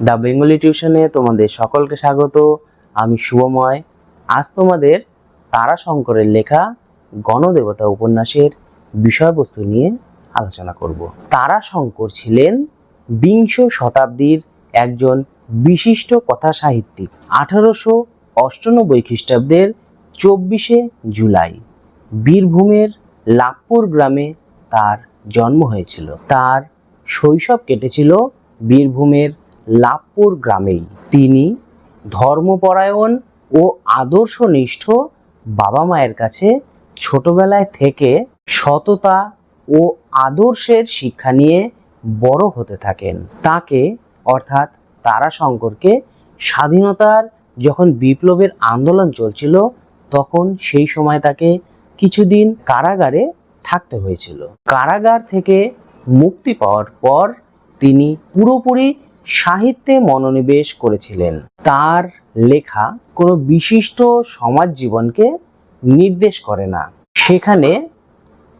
The Bengali টিউশনে তোমাদের সকলকে স্বাগত। আমি শুভময়। আজ তোমাদের তারাশঙ্করের লেখা গণদেবতা উপন্যাসের বিষয়বস্তু নিয়ে আলোচনা করব। তারাশঙ্কর ছিলেন বিংশ শতাব্দীর একজন বিশিষ্ট কথা সাহিত্যিক আঠারোশো অষ্টানব্বই খ্রিস্টাব্দের চব্বিশে জুলাই বীরভূমের লাভপুর গ্রামে তার জন্ম হয়েছিল। তার শৈশব কেটেছিল বীরভূমের লাভপুর গ্রামেই তিনি ধর্মপরায়ণ ও আদর্শনিষ্ঠ বাবা মায়ের কাছে ছোটবেলায় থেকে সততা ও আদর্শের শিক্ষা নিয়ে বড় হতে থাকেন। তাকে, অর্থাৎ তারাশঙ্করকে, স্বাধীনতার যখন বিপ্লবের আন্দোলন চলছিল, তখন সেই সময় তাকে কিছুদিন কারাগারে থাকতে হয়েছিল। কারাগার থেকে মুক্তি পাওয়ার পর তিনি পুরোপুরি সাহিত্যে মনোনিবেশ করেছিলেন। তার লেখা কোনো বিশিষ্ট সমাজ জীবনকে নির্দেশ করে না। সেখানে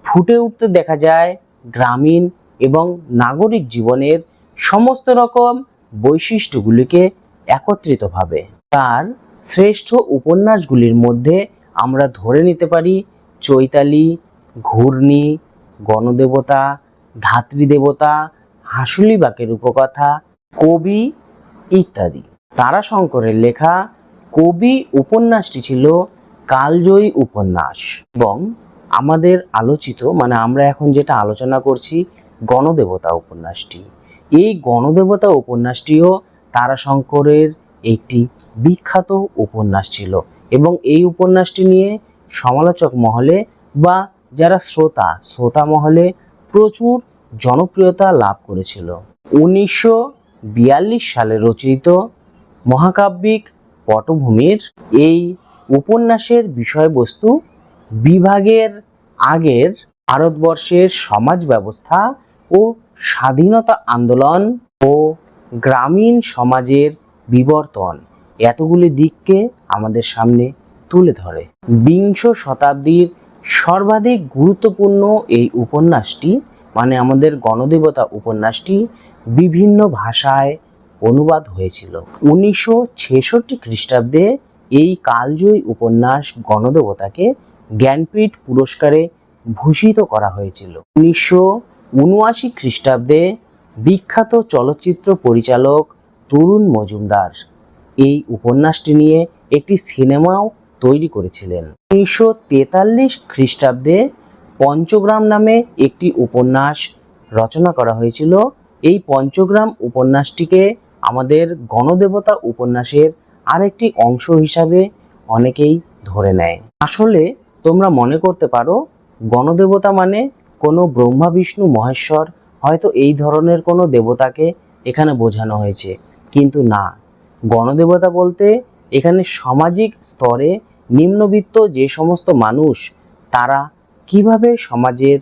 ফুটে উঠতে দেখা যায় গ্রামীণ এবং নাগরিক জীবনের সমস্ত রকম বৈশিষ্ট্যগুলিকে একত্রিতভাবে। তার শ্রেষ্ঠ উপন্যাসগুলির মধ্যে আমরা ধরে নিতে পারি চৈতালি, ঘূর্ণি, গণদেবতা, ধাত্রীদেবতা হাসুলি বাকের উপকথা কবি ইত্যাদি। তারাশঙ্করের লেখা কবি উপন্যাসটি ছিল কালজয়ী উপন্যাস এবং আমাদের আলোচিত মানে আমরা এখন যেটা আলোচনা করছি, গণদেবতা উপন্যাসটি। এই গণদেবতা উপন্যাসটিও তারাশঙ্করের একটি বিখ্যাত উপন্যাস ছিল এবং এই উপন্যাসটি নিয়ে সমালোচক মহলে বা যারা শ্রোতা শ্রোতা মহলে প্রচুর জনপ্রিয়তা লাভ করেছিল। উনিশশো বিয়াল্লিশ সালে রচিত মহাকাব্যিক পটভূমির এই উপন্যাসের বিষয়বস্তু বিভাগের আগের ভারতবর্ষের সমাজ ব্যবস্থা ও স্বাধীনতা আন্দোলন ও গ্রামীণ সমাজের বিবর্তন। এতগুলি দিককে আমাদের সামনে তুলে ধরে। বিংশ শতাব্দীর সর্বাধিক গুরুত্বপূর্ণ এই উপন্যাসটি মানে আমাদের গণদেবতা উপন্যাসটি বিভিন্ন ভাষায় অনুবাদ হয়েছিল। উনিশশো ছেষট্টি খ্রিস্টাব্দে এই কালজয়ী উপন্যাস গণদেবতাকে জ্ঞানপীঠ পুরস্কারে ভূষিত করা হয়েছিল। উনিশশো উনআশি খ্রিস্টাব্দে বিখ্যাত চলচ্চিত্র পরিচালক তরুণ মজুমদার এই উপন্যাসটি নিয়ে একটি সিনেমাও তৈরি করেছিলেন। উনিশশো তেতাল্লিশ খ্রিস্টাব্দে পঞ্চগ্রাম নামে একটি উপন্যাস রচনা করা হয়েছিল এই পঞ্চগ্রাম উপন্যাসটিকে আমাদের গণদেবতা উপন্যাসের আরেকটি অংশ হিসাবে অনেকেই ধরে নেয়। আসলে তোমরা মনে করতে পারো, গণদেবতা মানে কোনো ব্রহ্মা, বিষ্ণু, মহেশ্বর হয়তো এই ধরনের কোনো দেবতাকে এখানে বোঝানো হয়েছে। কিন্তু না, গণদেবতা বলতে এখানে সামাজিক স্তরে নিম্নবিত্ত যে সমস্ত মানুষ, তারা কীভাবে সমাজের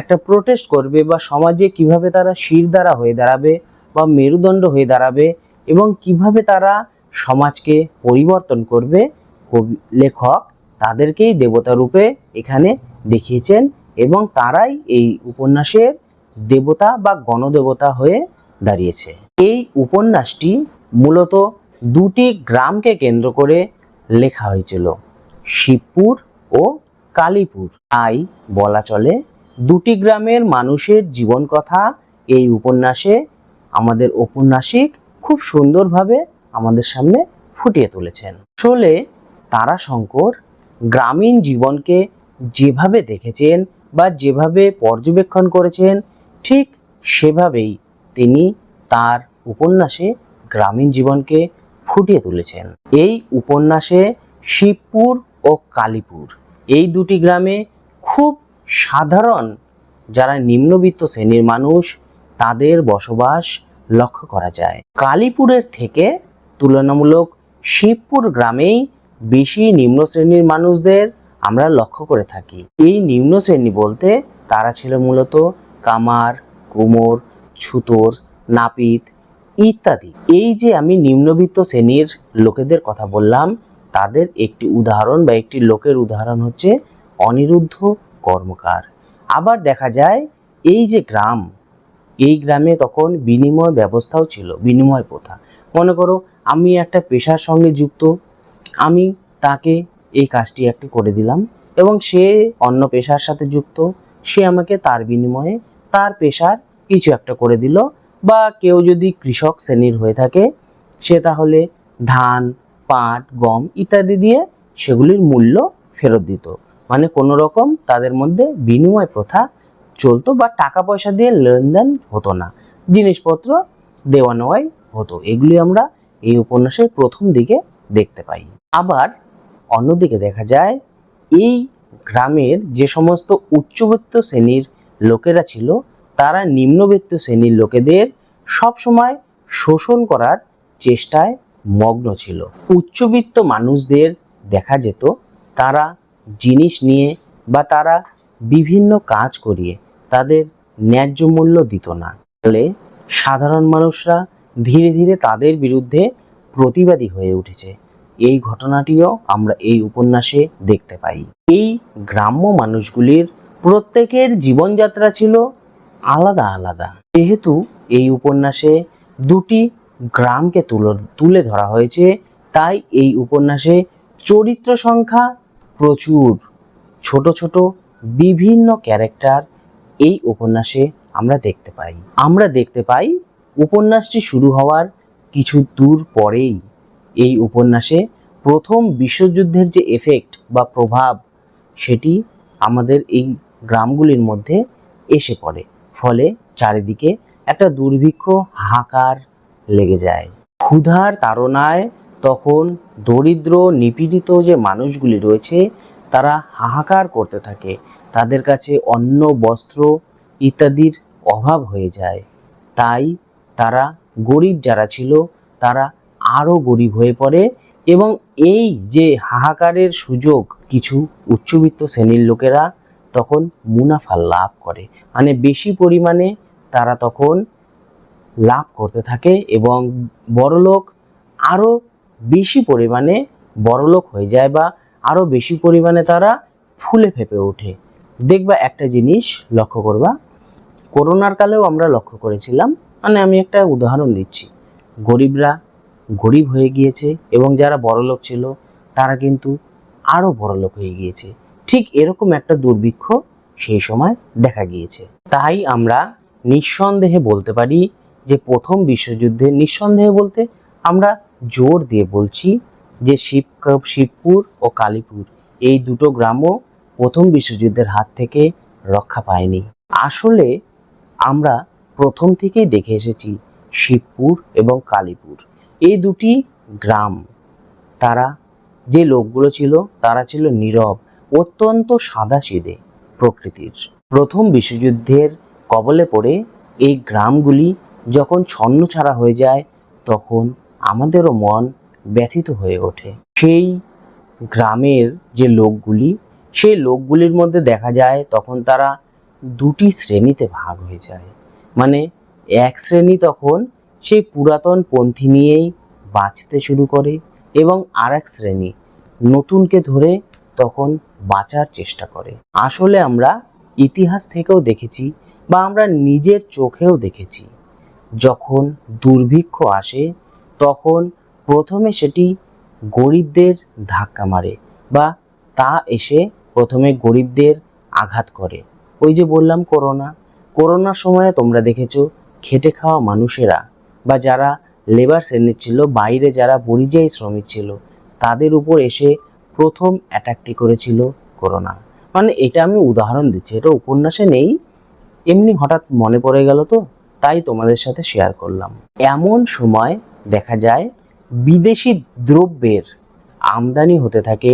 একটা প্রোটেস্ট করবে বা সমাজে কীভাবে তারা শিরদাঁড়া হয়ে দাঁড়াবে বা মেরুদণ্ড হয়ে দাঁড়াবে এবং কীভাবে তারা সমাজকে পরিবর্তন করবে কবি লেখক তাদেরকেই দেবতা রূপে এখানে দেখিয়েছেন এবং তারাই এই উপন্যাসের দেবতা বা গণদেবতা হয়ে দাঁড়িয়েছে। এই উপন্যাসটি মূলত দুটি গ্রামকে কেন্দ্র করে লেখা হয়েছিল, শিবপুর ও কালীপুর। তাই বলা চলে দুটি গ্রামের মানুষের জীবন কথা এই উপন্যাসে আমাদের ঔপন্যাসিক খুব সুন্দরভাবে আমাদের সামনে ফুটিয়ে তুলেছেন। আসলে তারাশঙ্কর গ্রামীণ জীবনকে যেভাবে দেখেছেন বা যেভাবে পর্যবেক্ষণ করেছেন, ঠিক সেভাবেই তিনি তার উপন্যাসে গ্রামীণ জীবনকে ফুটিয়ে তুলেছেন। এই উপন্যাসে শিবপুর ও কালীপুর এই দুটি গ্রামে খুব সাধারণ যারা নিম্নবিত্ত শ্রেণির মানুষ, তাদের বসবাস লক্ষ্য করা যায়। কালীপুরের থেকে তুলনামূলক শিবপুর গ্রামেই বেশি নিম্ন শ্রেণির মানুষদের আমরা লক্ষ্য করে থাকি। এই নিম্ন শ্রেণি বলতে তারা ছিল মূলত কামার, কুমোর, ছুতোর, নাপিত ইত্যাদি। এই যে আমি নিম্নবিত্ত শ্রেণির লোকেদের কথা বললাম, তাদের একটি উদাহরণ বা একটি লোকের উদাহরণ হচ্ছে অনিরুদ্ধ কর্মকার। আবার দেখা যায়, এই যে গ্রাম, এই গ্রামে তখন বিনিময় ব্যবস্থাও ছিল, বিনিময় প্রথা। মনে করো, আমি একটা পেশার সঙ্গে যুক্ত, আমি তাকে এই কাজটি একটু করে দিলাম এবং সে অন্য পেশার সাথে যুক্ত, সে আমাকে তার বিনিময়ে তার পেশার কিছু একটা করে দিল বা কেউ যদি কৃষক শ্রেণির হয়ে থাকে, সে তাহলে ধান, পাট, গম ইত্যাদি দিয়ে সেগুলির মূল্য ফেরত দিত। মানে কোনো রকম তাদের মধ্যে বিনিময় প্রথা চলতো বা টাকা পয়সা দিয়ে লেনদেন হতো না। জিনিসপত্র দেওয়া নেওয়াই হতো। এগুলি আমরা এই উপন্যাসের প্রথম দিকে দেখতে পাই। আবার অন্যদিকে দেখা যায়, এই গ্রামের যে সমস্ত উচ্চবিত্ত শ্রেণির লোকেরা ছিল, তারা নিম্নবিত্ত শ্রেণির লোকেদের সবসময় শোষণ করার চেষ্টায় মগ্ন ছিল। উচ্চবিত্ত মানুষদের দেখা যেত, তারা জিনিস নিয়ে বা তারা বিভিন্ন কাজ করিয়ে তাদের ন্যায্য মূল্য দিত না। ফলে সাধারণ মানুষরা ধীরে ধীরে তাদের বিরুদ্ধে প্রতিবাদী হয়ে উঠেছে। এই ঘটনাটিও আমরা এই উপন্যাসে দেখতে পাই। এই গ্রাম্য মানুষগুলির প্রত্যেকের জীবনযাত্রা ছিল আলাদা আলাদা। যেহেতু এই উপন্যাসে দুটি গ্রামকে তুলে তুলে ধরা হয়েছে, তাই এই উপন্যাসে চরিত্র সংখ্যা প্রচুর। ছোট ছোট বিভিন্ন ক্যারেক্টার এই উপন্যাসে আমরা দেখতে পাই। আমরা দেখতে পাই উপন্যাসটি শুরু হওয়ার কিছু দূর পরেই। এই উপন্যাসে প্রথম বিশ্বযুদ্ধের যে এফেক্ট বা প্রভাব, সেটি আমাদের এই গ্রামগুলির মধ্যে এসে পড়ে। ফলে চারিদিকে একটা দুর্ভিক্ষ হাহাকার লেগে যায়। ক্ষুধার তাড়নায় তখন দরিদ্র, নিপীড়িত যে মানুষগুলি রয়েছে, তারা হাহাকার করতে থাকে। তাদের কাছে অন্ন, বস্ত্র ইত্যাদির অভাব হয়ে যায়। তাই তারা গরিব যারা ছিল, তারা আরও গরিব হয়ে পড়ে এবং এই যে হাহাকারের সুযোগ কিছু উচ্চবিত্ত শ্রেণির লোকেরা তখন মুনাফা লাভ করে। মানে বেশি পরিমাণে তারা তখন লাভ করতে থাকে এবং বড়লোক আরও বেশি পরিমাণে বড়লোক হয়ে যায় বা আরও বেশি পরিমাণে তারা ফুলে ফেপে ওঠে। দেখবা একটা জিনিস লক্ষ্য করবা। করোনার কালেও আমরা লক্ষ্য করেছিলাম। মানে আমি একটা উদাহরণ দিচ্ছি। গরিবরা গরিব হয়ে গিয়েছে এবং যারা বড়লোক ছিল, তারা কিন্তু আরও বড়লোক হয়ে গিয়েছে। ঠিক এরকম একটা দুর্ভিক্ষ সেই সময় দেখা গিয়েছে। তাই আমরা নিঃসন্দেহে বলতে পারি যে প্রথম বিশ্বযুদ্ধে নিঃসন্দেহে বলতে আমরা জোর দিয়ে বলছি যে শিব শিবপুর ও কালীপুর, এই দুটো গ্রামও প্রথম বিশ্বযুদ্ধের হাত থেকে রক্ষা পায়নি। আসলে আমরা প্রথম থেকেই দেখে এসেছি শিবপুর এবং কালীপুর। এই দুটি গ্রাম, তারা যে লোকগুলো ছিল, তারা ছিল নীরব, অত্যন্ত সাদাসিধে প্রকৃতির। প্রথম বিশ্বযুদ্ধের কবলে পড়ে এই গ্রামগুলি যখন ছন্নছাড়া হয়ে যায়, তখন আমাদেরও মন ব্যথিত হয়ে ওঠে। সেই গ্রামের যে লোকগুলি, সেই লোকগুলির মধ্যে দেখা যায় তখন তারা দুটি শ্রেণীতে ভাগ হয়ে যায়। মানে এক শ্রেণি তখন সেই পুরাতন পন্থী নিয়েই বাঁচতে শুরু করে এবং আর এক শ্রেণি নতুনকে ধরে তখন বাঁচার চেষ্টা করে। আসলে আমরা ইতিহাস থেকেও দেখেছি বা আমরা নিজের চোখেও দেখেছি, যখন দুর্ভিক্ষ আসে তখন প্রথমে সেটি গরিবদের ধাক্কা মারে বা তা এসে প্রথমে গরিবদের আঘাত করে। ওই যে বললাম করোনা। করোনার সময়ে তোমরা দেখেছ খেটে খাওয়া মানুষেরা বা যারা লেবার শ্রেণির ছিল, বাইরে যারা পরিযায়ী শ্রমিক ছিল, তাদের উপর এসে প্রথম অ্যাটাকটি করেছিল করোনা। মানে এটা আমি উদাহরণ দিচ্ছি, এটা উপন্যাসে নেই, এমনি হঠাৎ মনে পড়ে গেল তো, তাই তোমাদের সাথে শেয়ার করলাম। এমন সময় দেখা যায়, বিদেশি দ্রব্যের আমদানি হতে থাকে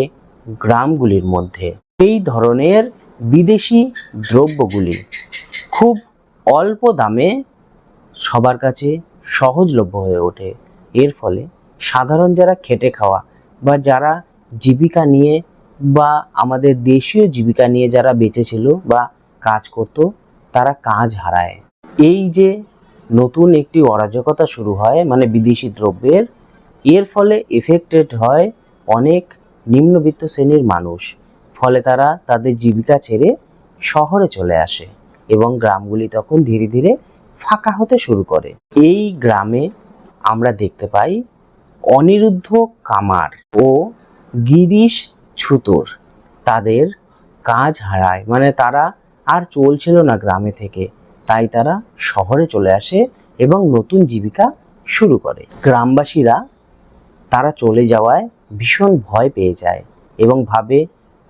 গ্রামগুলির মধ্যে। এই ধরনের বিদেশি দ্রব্যগুলি খুব অল্প দামে সবার কাছে সহজলভ্য হয়ে ওঠে। এর ফলে সাধারণ যারা খেটে খাওয়া বা যারা জীবিকা নিয়ে বা আমাদের দেশীয় জীবিকা নিয়ে যারা বেঁচে ছিল বা কাজ করত, তারা কাজ হারায়। এই যে নতুন একটি অরাজকতা শুরু হয় মানে বিদেশি দ্রব্যের। এর ফলে এফেক্টেড হয় অনেক নিম্নবিত্ত শ্রেণির মানুষ। ফলে তারা তাদের জীবিকা ছেড়ে শহরে চলে আসে এবং গ্রামগুলি তখন ধীরে ধীরে ফাঁকা হতে শুরু করে। এই গ্রামে আমরা দেখতে পাই অনিরুদ্ধ কামার ও গিরিশ ছুতোর। তাদের কাজ হারায় মানে তারা আর চলছিল না গ্রামে থেকে। তাই তারা শহরে চলে আসে এবং নতুন জীবিকা শুরু করে। গ্রামবাসীরা তারা চলে যাওয়ায় ভীষণ ভয় পেয়ে যায় এবং ভাবে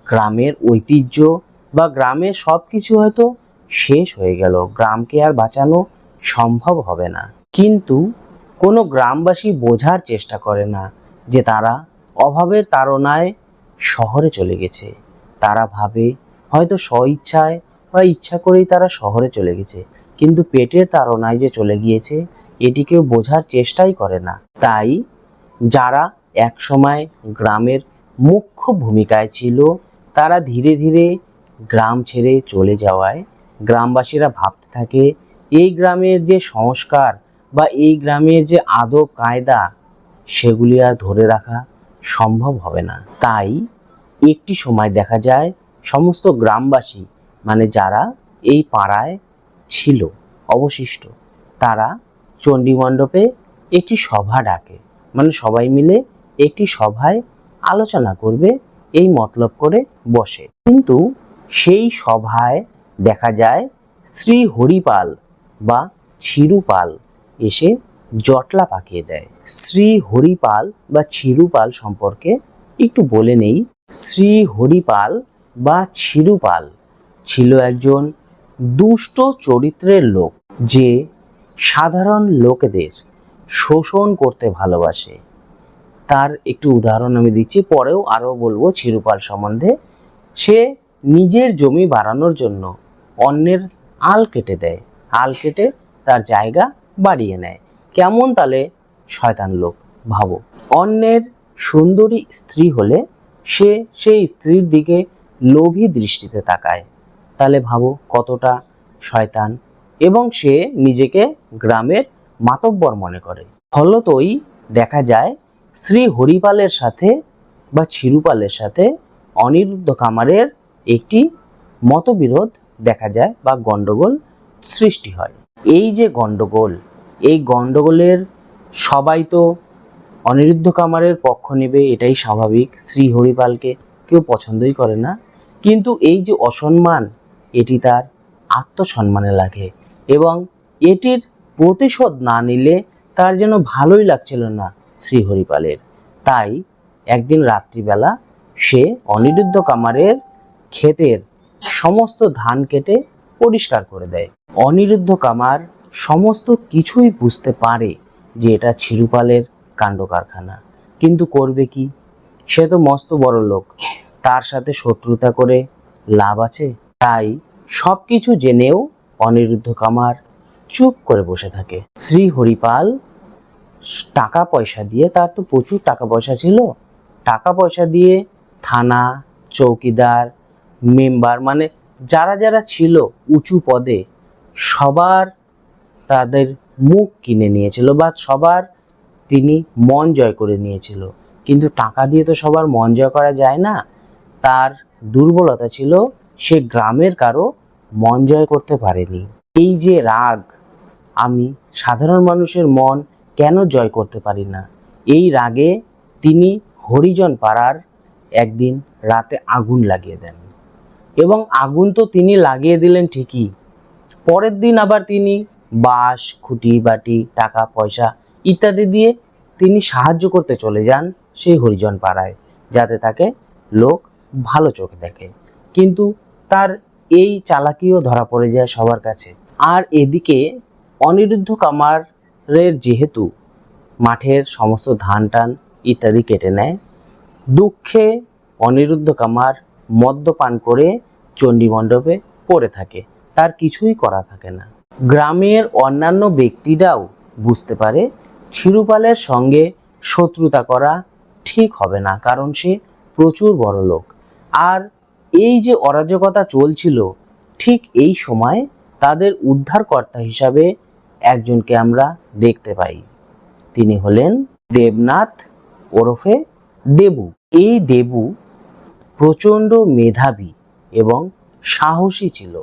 গ্রামের ঐতিহ্য বা গ্রামের সব কিছু হয়তো শেষ হয়ে গেল, গ্রামকে আর বাঁচানো সম্ভব হবে না। কিন্তু কোনো গ্রামবাসী বোঝার চেষ্টা করে না যে তারা অভাবের তাড়নায় শহরে চলে গেছে। তারা ভাবে হয়তো স্বইচ্ছায় বা ইচ্ছা করেই তারা শহরে চলে গেছে। কিন্তু পেটের তাড়নায় যে চলে গিয়েছে, এটি কেউ বোঝার চেষ্টাই করে না। তাই যারা একসময় গ্রামের মুখ্য ভূমিকায় ছিল, তারা ধীরে ধীরে গ্রাম ছেড়ে চলে যাওয়ায় গ্রামবাসীরা ভাবতে থাকে, এই গ্রামের যে সংস্কার বা এই গ্রামের যে আদব কায়দা, সেগুলি আর ধরে রাখা সম্ভব হবে না। তাই একটি সময় দেখা যায়, সমস্ত গ্রামবাসী মানে যারা এই পাড়ায় ছিল, অবশিষ্ট, তারা চণ্ডী মণ্ডপে একটি সভা ডাকে। মানে সবাই মিলে একটি সভায় আলোচনা করবে, এই মতলব করে বসে। কিন্তু সেই সভায় দেখা যায় শ্রী হরিপাল বা ছিরুপাল এসে জটলা পাকিয়ে দেয়। শ্রী হরিপাল বা ছিরুপাল সম্পর্কে একটু বলে নেই। শ্রী হরিপাল বা ছিরুপাল ছিল একজন দুষ্ট চরিত্রের লোক যে সাধারণ লোকেদের শোষণ করতে ভালোবাসে। তার একটু উদাহরণ আমি দিচ্ছি, পরেও আরও বলব চিরুপাল সম্বন্ধে। সে নিজের জমি বাড়ানোর জন্য অন্যের আল কেটে দেয়। আল কেটে তার জায়গা বাড়িয়ে নেয়। কেমন তালে? শয়তান লোক, ভাবো। অন্যের সুন্দরী স্ত্রী হলে সে সেই স্ত্রীর দিকে লোভী দৃষ্টিতে তাকায়। তাহলে ভাবো কতটা শয়তান। এবং সে নিজেকে গ্রামের মাতব্বর মনে করে। ফলতই দেখা যায় শ্রী হরিপালের সাথে বা ছিরুপালের সাথে অনিরুদ্ধ কামারের একটি মতবিরোধ দেখা যায় বা গণ্ডগোল সৃষ্টি হয়। এই যে গণ্ডগোল, এই গণ্ডগোলের সবাই তো অনিরুদ্ধ কামারের পক্ষ নেবে, এটাই স্বাভাবিক। শ্রী হরিপালকে কেউ পছন্দই করে না। কিন্তু এই যে অসম্মান এটি তার আত্মসম্মানে লাগে এবং এটির প্রতিশোধ না নিলে তার যেন ভালোই লাগছিল না শ্রী হরিপালের তাই একদিন রাত্রিবেলা সে অনিরুদ্ধ কামারের ক্ষেতের সমস্ত ধান কেটে পরিষ্কার করে দেয়। অনিরুদ্ধ কামার সমস্ত কিছুই বুঝতে পারে যে এটা ছিরুপালের কাণ্ড কারখানা কিন্তু করবে কি? সে তো মস্ত বড় লোক তার সাথে শত্রুতা করে লাভ আছে? তাই সব কিছু জেনেও অনিরুদ্ধ কামার চুপ করে বসে থাকে। শ্রী হরিপাল টাকা পয়সা দিয়ে তার তো প্রচুর টাকা পয়সা ছিল। টাকা পয়সা দিয়ে থানা, চৌকিদার, মেম্বার মানে যারা যারা ছিল উঁচু পদে সবার তাদের মুখ কিনে নিয়েছিল বা সবার তিনি মন জয় করে নিয়েছিল। কিন্তু টাকা দিয়ে তো সবার মন জয় করা যায় না। তার দুর্বলতা ছিল সে গ্রামের কারও মন জয় করতে পারেনি। এই যে রাগ, আমি সাধারণ মানুষের মন কেন জয় করতে পারি না? এই রাগে তিনি হরিজন পাড়ার একদিন রাতে আগুন লাগিয়ে দেন। এবং আগুন তো তিনি লাগিয়ে দিলেন ঠিকই। পরের দিন আবার তিনি বাঁশ, খুঁটি, বাটি, টাকা, পয়সা ইত্যাদি দিয়ে তিনি সাহায্য করতে চলে যান সেই হরিজন পাড়ায়, যাতে তাকে লোক ভালো চোখে দেখে। কিন্তু তার এই চালাকিও ধরা পড়ে যায় সবার কাছে। আর এদিকে অনিরুদ্ধ কামারের যেহেতু মাঠের সমস্ত ধান টান ইত্যাদি কেটে নেয়, দুঃখে অনিরুদ্ধ কামার মদ্যপান করে চণ্ডী মণ্ডপে পড়ে থাকে। তার কিছুই করা থাকে না। গ্রামের অন্যান্য ব্যক্তিরাও বুঝতে পারে, ছিরুপালের সঙ্গে শত্রুতা করা ঠিক হবে না, কারণ সে প্রচুর বড় লোক আর এই যে অরাজকতা চলছিল, ঠিক এই সময় তাদের উদ্ধারকর্তা হিসাবে একজনকে আমরা দেখতে পাই। তিনি হলেন দেবনাথ ওরফে দেবু। এই দেবু প্রচণ্ড মেধাবী এবং সাহসী ছিল।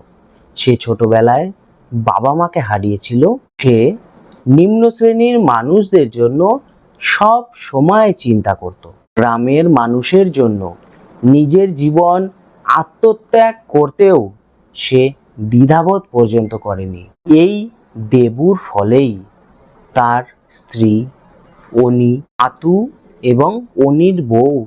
সে ছোটবেলায় বাবা মাকে হারিয়েছিল। সে নিম্ন শ্রেণির মানুষদের জন্য সব সময় চিন্তা করত। গ্রামের মানুষের জন্য নিজের জীবন আত্মত্যাগ করতেও সে দ্বিধাবোধ পর্যন্ত করেনি। এই দেবুর ফলেই তার স্ত্রী, অনি, আতু এবং অনির বউ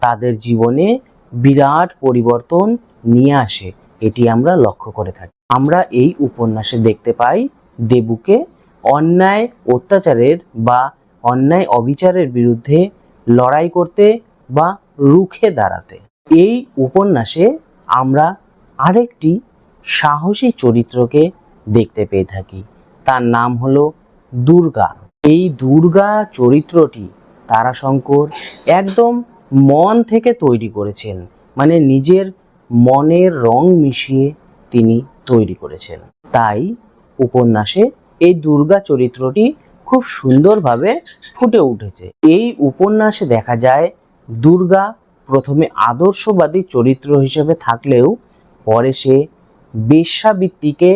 তাদের জীবনে বিরাট পরিবর্তন নিয়ে আসে। এটি আমরা লক্ষ্য করে থাকি। আমরা এই উপন্যাসে দেখতে পাই দেবুকে অন্যায় অত্যাচারের বা অন্যায় অবিচারের বিরুদ্ধে লড়াই করতে বা রুখে দাঁড়াতে। এই উপন্যাসে আমরা আরেকটি সাহসী চরিত্রকে দেখতে পেয়ে থাকি। তার নাম হলো দুর্গা। এই দুর্গা চরিত্রটি তারাশঙ্কর একদম মন থেকে তৈরি করেছেন। মানে নিজের মনের রং মিশিয়ে তিনি তৈরি করেছেন। তাই উপন্যাসে এই দুর্গা চরিত্রটি খুব সুন্দরভাবে ফুটে উঠেছে। এই উপন্যাসে দেখা যায় দুর্গা প্রথমে আদর্শবাদী চরিত্র হিসেবে থাকলেও পরে সে বেশ্যাবৃত্তিকে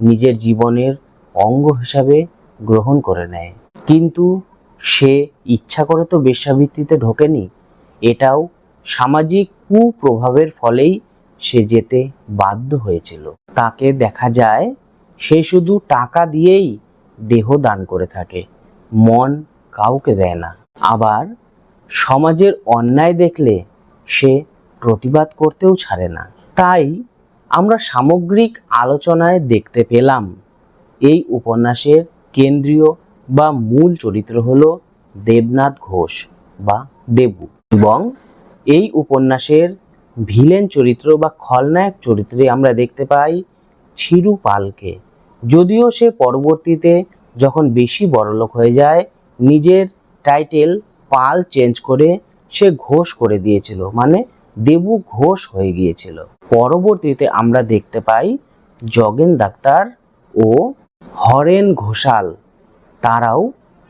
নিজের জীবনের অঙ্গ হিসাবে গ্রহণ করে নেয়। কিন্তু সে ইচ্ছা করে তো বেশ্যাবৃত্তিতে ঢোকেনি, এটাও সামাজিক কুপ্রভাবের ফলেই সে যেতে বাধ্য হয়েছিল। তাকে দেখা যায়, সে শুধু টাকা দিয়েই দেহ দান করে থাকে, মন কাউকে দেয় না। আবার সমাজের অন্যায় দেখলে সে প্রতিবাদ করতেও ছাড়ে না। তাই আমরা সামগ্রিক আলোচনায় দেখতে পেলাম, এই উপন্যাসের কেন্দ্রীয় বা মূল চরিত্র হল দেবনাথ ঘোষ বা দেবু এবং এই উপন্যাসের ভিলেন চরিত্র বা খলনায়ক চরিত্রে আমরা দেখতে পাই ছিরু পালকে। যদিও সে পরবর্তীতে যখন বেশি বড়লোক হয়ে যায়, নিজের টাইটেল পাল চেঞ্জ করে সে ঘোষ করে দিয়েছিল মানে দেবু ঘোষ হয়ে গিয়েছিল। পরবর্তীতে আমরা দেখতে পাই জগেন ডাক্তার ও হরেন ঘোষাল, তারাও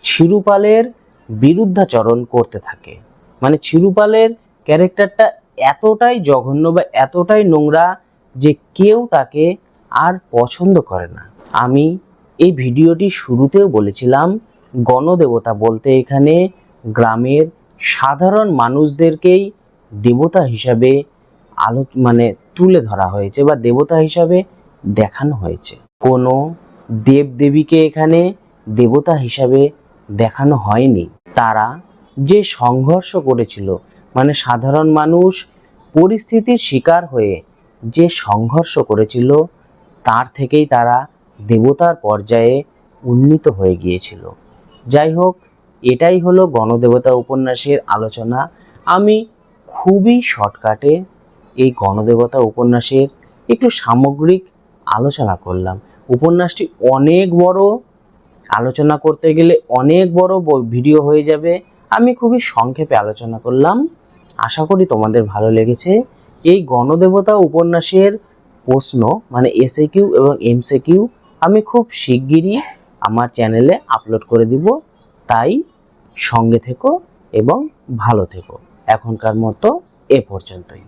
ছিরুপালের বিরুদ্ধাচরণ করতে থাকে। মানে ছিরুপালের ক্যারেক্টারটা এতটাই জঘন্য বা এতটাই নোংরা যে কেউ তাকে আর পছন্দ করে না। আমি এই ভিডিওটি শুরুতেও বলেছিলাম, গণদেবতা বলতে এখানে গ্রামের সাধারণ মানুষদেরকেই দেবতা হিসাবে আলো মানে তুলে ধরা হয়েছে বা দেবতা হিসাবে দেখানো হয়েছে। কোনো দেবদেবীকে এখানে দেবতা হিসাবে দেখানো হয়নি। তারা যে সংঘর্ষ করেছিল মানে সাধারণ মানুষ পরিস্থিতির শিকার হয়ে যে সংঘর্ষ করেছিল, তার থেকেই তারা দেবতার পর্যায়ে উন্নীত হয়ে গিয়েছিল। যাই হোক এটাই হলো গণদেবতা উপন্যাসের আলোচনা। আমি খুবই শর্টকাটে এই গণদেবতা উপন্যাসের একটু সামগ্রিক আলোচনা করলাম। উপন্যাসটি অনেক বড়, আলোচনা করতে গেলে অনেক বড় ভিডিও হয়ে যাবে। আমি খুবই সংক্ষেপে আলোচনা করলাম। আশা করি তোমাদের ভালো লেগেছে। এই গণদেবতা উপন্যাসের প্রশ্ন মানে এসএ কিউ এবং এমসে কিউ আমি খুব শিগগিরই আমার চ্যানেলে আপলোড করে দিব। তাই সঙ্গে থেকো এবং ভালো থেকো। এখনকার মতো এ পর্যন্তই।